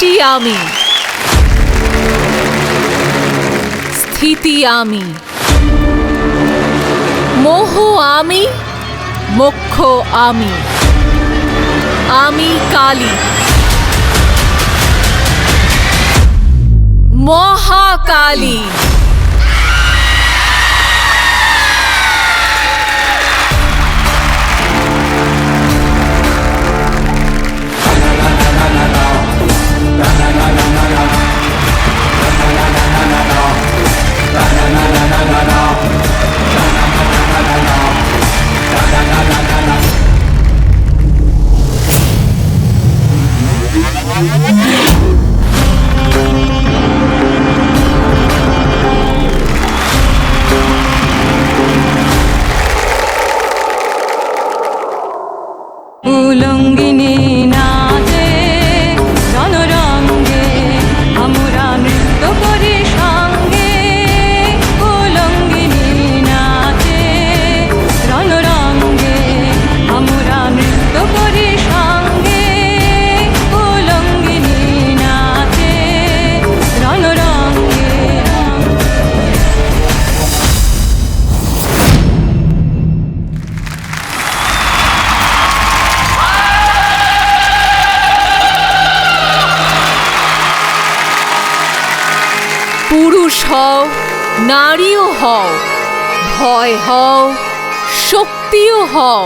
সৃষ্টি আমি। স্থিতি আমি। মোহ আমি মোক্ষ আমি। আমি কালী। মহাকালী। উলঙ্গিনী পুরুষ হও নারীও হও ভয় হও শক্তিও হও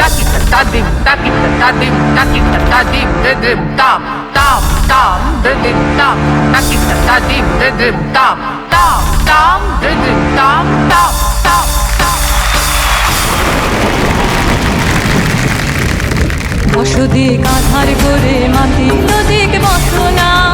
Takita tadim, takita tadim, takita tadim, dedim tam, tam, tam, dedim tam, takita tadim, dedim tam, tam, tam, অসদিক কাঁধার করে মাটি। নদীকে বসনা জলে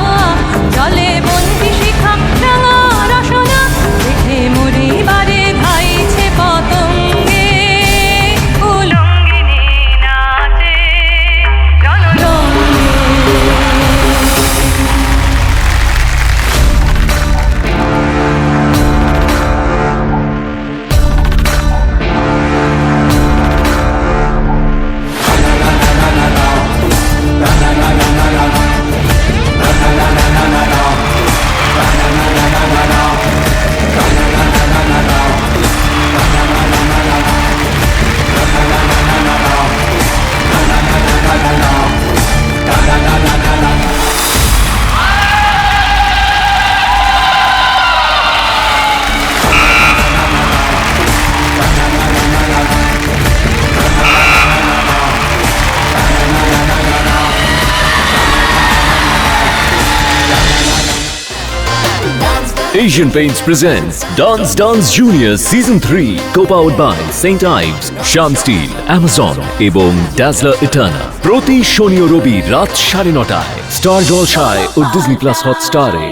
Asian Paints presents Dance Dance Junior Season 3 co-powered by St. Ives, Sham Steel, Amazon এবং Dazzler Eterna প্রতি শনি ও রবি রাত সাড়ে নটায় star জলসায় ও ডিজনি প্লাস হটস্টারে